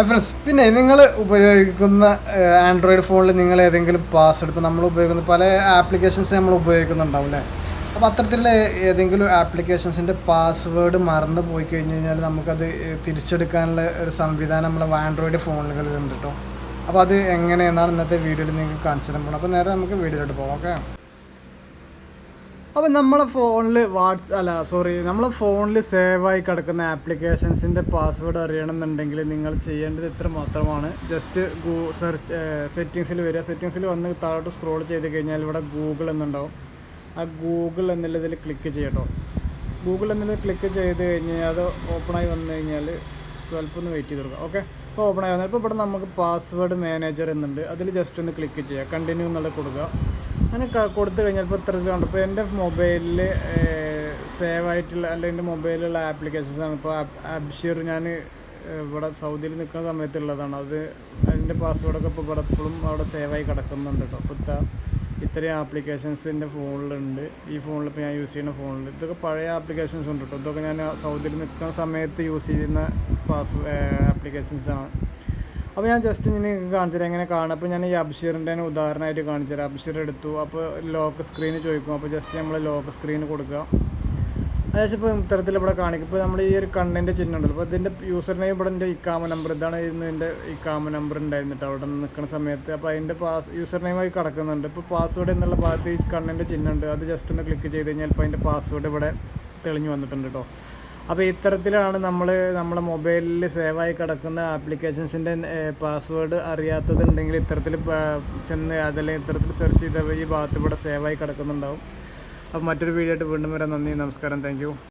Friends പിന്നെ നിങ്ങൾ ഉപയോഗിക്കുന്ന ആൻഡ്രോയിഡ് ഫോണിൽ നിങ്ങൾ ഏതെങ്കിലും പാസ്വേഡ് ഇപ്പോൾ നമ്മൾ ഉപയോഗിക്കുന്ന പല ആപ്ലിക്കേഷൻസ് നമ്മൾ ഉപയോഗിക്കുന്നുണ്ടാവും അല്ലേ അപ്പോൾ അത്തരത്തിലുള്ള ഏതെങ്കിലും ആപ്ലിക്കേഷൻസിന്റെ പാസ്വേഡ് മറന്നു പോയി കഴിഞ്ഞ് കഴിഞ്ഞാൽ നമുക്കത് തിരിച്ചെടുക്കാനുള്ള ഒരു സംവിധാനം നമ്മളെ ആൻഡ്രോയിഡ് ഫോണുകളിലുണ്ട് കേട്ടോ അപ്പോൾ അത് എങ്ങനെയെന്നാണ് ഇന്നത്തെ വീഡിയോയിൽ നിങ്ങൾക്ക് കാണിച്ചു തരാൻ പോകണം അപ്പോൾ നേരെ നമുക്ക് വീഡിയോയിലോട്ട് പോകാം ഓക്കെ? അപ്പോൾ നമ്മളെ ഫോണിൽ വാട്സ് അല്ല സോറി നമ്മളെ ഫോണിൽ സേവ് ആയി കിടക്കുന്ന ആപ്ലിക്കേഷൻസിന്റെ പാസ്വേഡ് അറിയണമെന്നുണ്ടെങ്കിൽ നിങ്ങൾ ചെയ്യേണ്ടത് ഇത്ര മാത്രമാണ്. ജസ്റ്റ് ഗൂ സെർച്ച് സെറ്റിങ്സിൽ വരിക. സെറ്റിങ്സിൽ വന്ന് താഴോട്ട് സ്ക്രോൾ ചെയ്ത് കഴിഞ്ഞാൽ ഇവിടെ ഗൂഗിൾ എന്നുണ്ടാവും. ആ ഗൂഗിൾ എന്നുള്ളതിൽ ക്ലിക്ക് ചെയ്യട്ടോ. ഗൂഗിൾ എന്നുള്ളത് ക്ലിക്ക് ചെയ്ത് കഴിഞ്ഞാൽ അത് ഓപ്പണായി വന്നു കഴിഞ്ഞാൽ സ്വല്പം ഒന്ന് വെയിറ്റ് ചെയ്ത് കൊടുക്കുക ഓക്കെ ഇപ്പോൾ ഓപ്പണായി വന്നാൽ ഇപ്പോൾ ഇവിടെ നമുക്ക് പാസ്വേഡ് മാനേജർ എന്നുണ്ട്. അതിൽ ജസ്റ്റ് ഒന്ന് ക്ലിക്ക് ചെയ്യുക. കണ്ടിന്യൂ എന്നുള്ളത് കൊടുക്കുക. അങ്ങനെ കൊടുത്തു കഴിഞ്ഞപ്പോൾ ഇത്ര കണ്ടപ്പോൾ എന്റെ മൊബൈലിൽ സേവ് ആയിട്ടുള്ള അല്ലെങ്കിൽ എന്റെ മൊബൈലിലുള്ള ആപ്ലിക്കേഷൻസ് ആണ്. ഇപ്പോൾ അബ്ഷീർ ഞാൻ ഇവിടെ സൗദിയിൽ നിൽക്കുന്ന സമയത്തുള്ളതാണ് അത് അതിന്റെ പാസ്വേഡൊക്കെ ഇപ്പോൾ ഇവിടെ എപ്പോഴും അവിടെ സേവായി കിടക്കുന്നുണ്ട് കേട്ടോ. അപ്പോൾ ഇത്ത ഇത്രയും ആപ്ലിക്കേഷൻസ് എന്റെ ഫോണിലുണ്ട്. ഈ ഫോണിൽ ഇപ്പോൾ ഞാൻ യൂസ് ചെയ്യുന്ന ഫോണിൽ ഇതൊക്കെ പഴയ ആപ്ലിക്കേഷൻസ് ഉണ്ട് കേട്ടോ. ഇതൊക്കെ ഞാൻ സൗദിയിൽ നിൽക്കുന്ന സമയത്ത് യൂസ് ചെയ്യുന്ന പാസ് ആപ്ലിക്കേഷൻസാണ് അപ്പോൾ ഞാൻ ജസ്റ്റ് ഇങ്ങനെ കാണിച്ചു തരാം എങ്ങനെ കാണാം അപ്പോൾ ഞാൻ ഈ അബ്ഷീറിന്റെ ഉദാഹരണമായിട്ട് കാണിച്ചു തരാം അബ്ഷീർ എടുത്തു അപ്പോൾ ലോക്ക് സ്ക്രീൻ ചോദിക്കും. അപ്പോൾ ജസ്റ്റ് നമ്മൾ ലോക്ക് സ്ക്രീൻ കൊടുക്കുക അതായത് ഇപ്പോൾ ഇത്തരത്തിൽ ഇവിടെ കാണിക്കും. ഇപ്പോൾ നമ്മൾ ഈ ഒരു കണ്ണിന്റെ ചിഹ്നം ഉണ്ടല്ലോ. അപ്പോൾ ഇതിന്റെ യൂസർ നെയിം ഇവിടെ എന്റെ ഇക്കാമ നമ്പർ ഇതാണ് ഇന്ന് എന്റെ ഇക്കാമ നമ്പർ ഉണ്ടായിരുന്നിട്ട് അവിടെ നിൽക്കുന്ന സമയത്ത്. അപ്പോൾ അതിന്റെ പാസ് യൂസർ നെയിമായി കിടക്കുന്നുണ്ട്. ഇപ്പോൾ പാസ്വേഡ് എന്നുള്ള ഭാഗത്ത് ഈ കണ്ണിന്റെ ചിഹ്നം ഉണ്ട്. അത് ജസ്റ്റ് ഒന്ന് ക്ലിക്ക് ചെയ്ത് കഴിഞ്ഞാൽ ഇപ്പോൾ അതിന്റെ പാസ്വേഡ് ഇവിടെ തെളിഞ്ഞു വന്നിട്ടുണ്ട് കേട്ടോ അപ്പോൾ ഇത്തരത്തിലാണ് നമ്മൾ നമ്മുടെ മൊബൈലിൽ സേവായി കിടക്കുന്ന ആപ്ലിക്കേഷൻസിന്റെ പാസ്വേഡ് അറിയാത്തതുണ്ടെങ്കിൽ ഇത്തരത്തിൽ ചെന്ന് അതല്ലെങ്കിൽ ഇത്തരത്തിൽ സെർച്ച് ചെയ്ത ഈ ഭാഗത്ത് ഇവിടെ സേവായി കിടക്കുന്നുണ്ടാവും. അപ്പോൾ മറ്റൊരു വീഡിയോ ആയിട്ട് വീണ്ടും വരാം. നന്ദി നമസ്കാരം. താങ്ക്